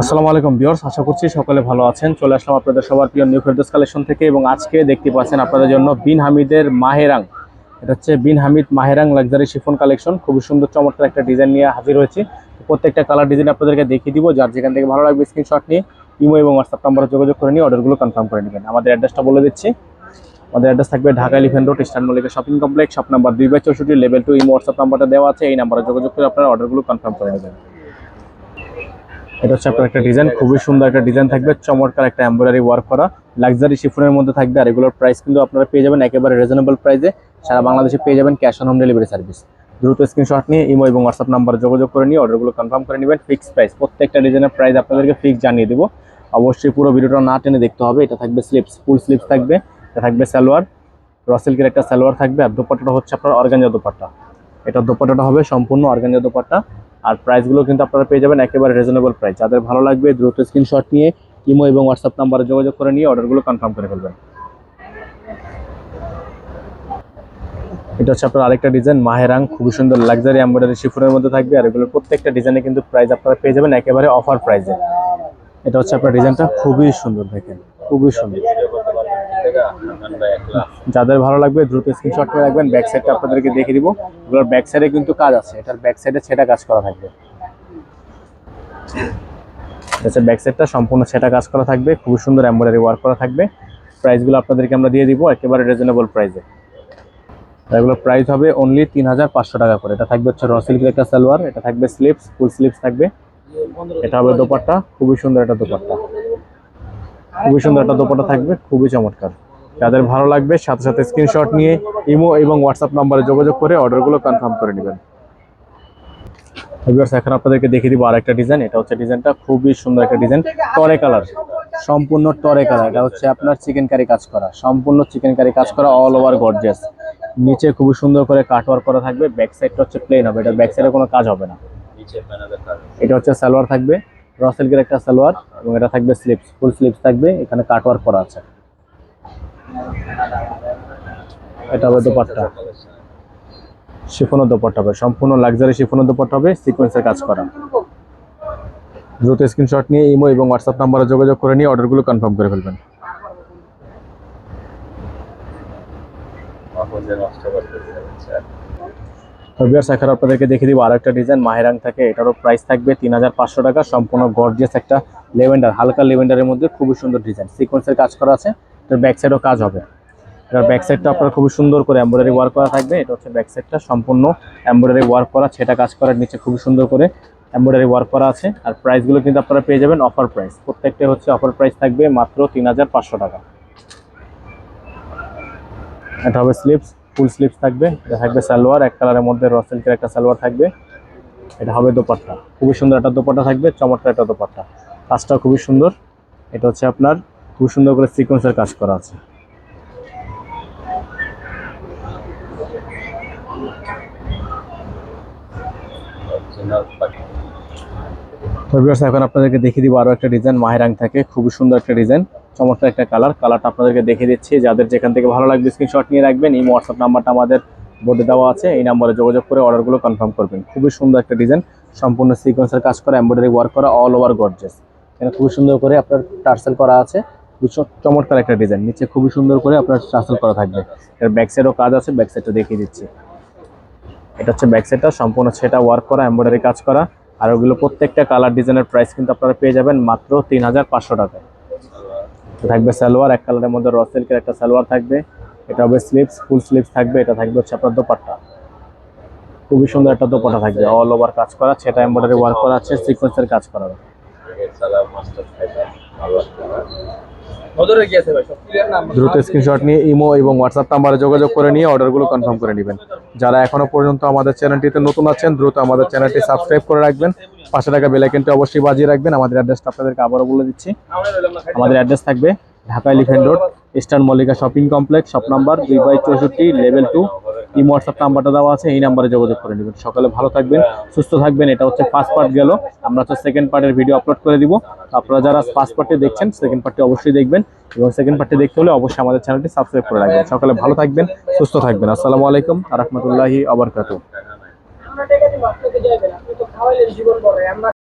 আসসালামু আলাইকুম বিয়ার্স আশা করছি সকলে ভালো আছেন। চলে আসলাম আপনাদের সবার প্রিয় নিউ ফেরদোস কালেকশন থেকে এবং আজকে দেখতে পাচ্ছেন আপনাদের জন্য বিন হামিদের মাহেরাং। এটা হচ্ছে Bin Hamid Maherang luxury chiffon collection খুবই সুন্দর, চমৎকার একটা ডিজাইন নিয়ে হাজির হয়েছি। প্রত্যেকটা কালার ডিজাইন আপনাদেরকে দেখিয়ে দিব। যার যেখান থেকে ভালো লাগবে স্ক্রিনশট নিয়ে, ইমো এবং হোয়াটসঅ্যাপ নাম্বারে যোগাযোগ করে নিয়ে অর্ডারগুলো কনফার্ম করে নেবেন। আমাদের অ্যাড্রেসটা বলে দিচ্ছি। আমাদের অ্যাড্রেস থাকবে Dhaka elephant road eastern Mallika shopping complex shop number দুই বাই চৌষট্টি লেভেল টু ইমো হোয়াটসঅ্যাপ নাম্বারটা দেওয়া আছে, এই নাম্বারে যোগাযোগ করে আপনারা অর্ডারগুলো কনফার্ম করে নেবেন। এটা হচ্ছে আপনার একটা ডিজাইন খুবই সুন্দর একটা ডিজাইন থাকবে, চমৎকার একটা এমব্রয়ডারি ওয়ার্ক করা লাক্সারি শিফনের মধ্যে থাকবে, আর এগুলোর প্রাইস কিন্তু আপনারা পেয়ে যাবেন একেবারে রিজনেবল প্রাইসে সারা বাংলাদেশে পেয়ে যাবেন cash on home delivery service দ্রুত স্ক্রিনশট নিয়ে ইমো এবং হোয়াটসঅ্যাপ নাম্বারে যোগাযোগ করে নিয়ে অর্ডারগুলো কনফার্ম করে নেবেন ফিক্সড প্রাইস প্রত্যেকটা ডিজাইনের প্রাইস আপনাদেরকে ফিক্স জানিয়ে দেবো। অবশ্যই পুরো ভিডিওটা না টেনে দেখতে হবে, এটা থাকবে স্লিপস ফুল স্লিপস থাকবে। এটা থাকবে সালোয়ার। রসিল্কের একটা সালোয়ার থাকবে আর দোপাট্টাটা হচ্ছে আপনার অর্গানজা দোপাট্টা। এটা দোপাট্টাটা হবে সম্পূর্ণ অর্গানজা দোপাট্টা। আর প্রাইসগুলো কিন্তু আপনারা পেয়ে যাবেন একেবারে রিজনেবল প্রাইস যাদের ভালো লাগবে দ্রুত স্ক্রিনশট নিয়ে ইমো এবং হোয়াটসঅ্যাপ নাম্বারে যোগাযোগ করে নিয়ে অর্ডারগুলো কনফার্ম করে ফেলবেন। এটা হচ্ছে আপনার আরেকটা ডিজাইন মাহেরাং খুবই সুন্দর লাক্সারি এমব্রয়ডারি শিফনের মধ্যে থাকবে। আর এগুলোর প্রত্যেকটা ডিজাইনে কিন্তু প্রাইস আপনারা পেয়ে যাবেন একেবারে অফার প্রাইসে এটা হচ্ছে আপনার ডিজাইনটা খুবই সুন্দর দেখেন, খুবই সুন্দর। যাদের ভালো লাগবে দ্রুত স্ক্রিনশট করে রাখবেন ব্যাক সাইডটা আপনাদেরকে দেখিয়ে দিব। এগুলোর ব্যাক সাইডে কিন্তু কাজ আছে, এটার ব্যাক সাইডে সেটা কাজ করা থাকবে। আচ্ছা ব্যাক সাইডটা সম্পূর্ণ সেটা কাজ করা থাকবে, খুবই সুন্দর এমব্রয়ডারি ওয়ার্ক করা থাকবে। প্রাইসগুলো আপনাদেরকে আমরা দিয়ে দিব, একেবারে রিজনেবল প্রাইসে এগুলোর প্রাইস হবে অনলি তিন হাজার পাঁচশো টাকা করে। এটা থাকবে হচ্ছে রসিল্কের একটা সালোয়ার, এটা থাকবে স্লিপস ফুল স্লিপস থাকবে। এটা হবে দোপাট্টা, খুবই সুন্দর একটা দোপাট্টা। খুবই সুন্দর একটা দোপাট্টা থাকবে, খুবই চমৎকার। যাদের ভালো লাগবে সাথে সাথে স্ক্রিনশট নিয়ে ইমো এবং হোয়াটসঅ্যাপ নাম্বারে যোগাযোগ করে অর্ডারগুলো কনফার্ম করে নেবেন। এখন আপনাদেরকে দেখিয়ে দিব আরেকটা ডিজাইন এটা হচ্ছে ডিজাইনটা খুবই সুন্দর একটা ডিজাইন টরে কালার সম্পূর্ণ টরে কালার এটা হচ্ছে আপনার চিকেন কারি কাজ করা। সম্পূর্ণ চিকেন কারি কাজ করা অল ওভার গর্জিয়াস নিচে খুবই সুন্দর করে কাটওয়ার্ক করা থাকবে। ব্যাক সাইডটা হচ্ছে প্লেন হবে। এটা ব্যাক সাইডে কোনো কাজ হবে না। এটা হচ্ছে সালোয়ার থাকবে। রসেলকের একটা সালোয়ার এবং এটা থাকবে স্লিপস ফুল স্লিপস থাকবে। এখানে কাটওয়ার্ক করা আছে। এটা হবে দোপাট্টা। শিফনো দোপাট্টা হবে। সম্পূর্ণ লাক্সারি শিফনো দোপাট্টা হবে সিকোয়েন্সের কাজ করা। দ্রুত স্ক্রিনশট নিয়ে ইমো এবং হোয়াটসঅ্যাপ নাম্বারে যোগাযোগ করে নিয়ে অর্ডারগুলো কনফার্ম করে ফেলবেন। ভিউয়ার্স আপনাদেরকে দেখিয়ে দিব আরেকটা ডিজাইন মাহেরাং থাকে, এটারও প্রাইস থাকবে তিন হাজার পাঁচশো টাকা। সম্পূর্ণ গর্জিয়াস একটা লেভেন্ডার হালকা লেভেন্ডারের মধ্যে খুবই সুন্দর ডিজাইন সিকোয়েন্সের কাজ করা আছে। এটার ব্যাক সাইডও কাজ হবে। এটার ব্যাক সাইডটা আপনার খুবই সুন্দর করে এমব্রয়ডারি ওয়ার্ক করা থাকবে। এটা হচ্ছে ব্যাক সাইডটা সম্পূর্ণ এমব্রয়ডারি ওয়ার্ক করা। সেটা কাজ করার নিচে খুবই সুন্দর করে এমব্রয়ডারি ওয়ার্ক করা আছে। আর প্রাইসগুলো কিন্তু আপনারা পেয়ে যাবেন অফার প্রাইস প্রত্যেকটা হচ্ছে অফার প্রাইস থাকবে মাত্র তিন হাজার পাঁচশো টাকা। এটা হবে স্লিপস ফুল স্লিপস থাকবে। এটা থাকবে সালোয়ার, এক কালারের মধ্যে রসেলকের একটা সালোয়ার থাকবে। এটা হবে দোপাট্টা। খুবই সুন্দর একটা দোপাট্টা থাকবে, চমৎকার একটা দোপাট্টা। কাজটা খুবই সুন্দর। এটা হচ্ছে আপনার খুব সুন্দর করে সিকোয়েন্সের কাজ করা আছে। এখন আপনাদেরকে দেখিয়ে দিব আরও একটা ডিজাইন মাহেরাং থাকে। খুবই সুন্দর একটা ডিজাইন চমৎকার একটা কালার কালারটা আপনাদেরকে দেখিয়ে দিচ্ছি। যাদের যেখান থেকে ভালো লাগবে স্ক্রিনশট নিয়ে রাখবেন। এই হোয়াটসঅ্যাপ নাম্বারটা আমাদের বোর্ডে দেওয়া আছে। এই নাম্বারে যোগাযোগ করে অর্ডারগুলো কনফার্ম করবেন। খুবই সুন্দর একটা ডিজাইন সম্পূর্ণ সিকোয়েন্সের কাজ করা এমব্রয়ডারি ওয়ার্ক করা অল ওভার গর্জেস এখানে খুবই সুন্দর করে আপনার টার্সেল করা আছে। চমৎকার একটা ডিজাইন নিচে খুবই সুন্দর করে আপনার টার্সেল করা থাকবে। এর ব্যাক সাইডও কাজ আছে ব্যাক সাইডটা দেখিয়ে দিচ্ছি। এটা হচ্ছে ব্যাক সাইডটা সম্পূর্ণ সেটা ওয়ার্ক করা এমব্রয়ডারি কাজ করা। আর ওগুলো প্রত্যেকটা কালার ডিজাইনের প্রাইস কিন্তু আপনারা পেয়ে যাবেন মাত্র তিন হাজার পাঁচশো টাকায়। থাকবে সালোয়ার, এক কালারের মধ্যে র সিল্কের একটা সালোয়ার থাকবে। এটা হবে স্লিপস ফুল স্লিপস থাকবে, এটা থাকবে হচ্ছে আপনার দোপাট্টা। খুবই সুন্দর একটা দোপাট্টা থাকবে অল ওভার কাজ করা, সেটা এমব্রয়ডারি ওয়ার্ক করা আছে সিকোয়েন্সের কাজ করা। দ্রুত স্ক্রিনশট নিয়ে ইমো এবং হোয়াটসঅ্যাপ নাম্বারে যোগাযোগ করে নিয়ে অর্ডারগুলো কনফার্ম করে নেবেন। যারা এখনও পর্যন্ত আমাদের চ্যানেলটিতে নতুন আছেন দ্রুত আমাদের চ্যানেলটি সাবস্ক্রাইব করে রাখবেন। পাশে থাকা বেলাইকেনটি অবশ্যই বাজিয়ে রাখবেন। আমাদের অ্যাড্রেসটা আপনাদেরকে আবারও বলে দিচ্ছি। আমাদের অ্যাড্রেস থাকবে Dhaka elephant road eastern Mallika shopping complex shop number দুই বাই চৌষট্টি লেভেল টু এই হোয়াটসঅ্যাপ নাম্বারটা দেওয়া আছে, এই নাম্বারে যোগাযোগ করে নেবেন। সকালে ভালো থাকবেন, সুস্থ থাকবেন, এটা হচ্ছে ফার্স্ট পার্ট গেল। আমরা হচ্ছে সেকেন্ড পার্টের ভিডিও আপলোড করে দিব। আপনারা যারা ফার্স্ট পার্টটি দেখছেন সেকেন্ড পার্টটি অবশ্যই দেখবেন এবং সেকেন্ড পার্টটি দেখতে হলে অবশ্যই আমাদের চ্যানেলটি সাবস্ক্রাইব করে রাখবেন। সকালে ভালো থাকবেন, সুস্থ থাকবেন। আসসালামু আলাইকুম রহমতুল্লাহি আবরকাতু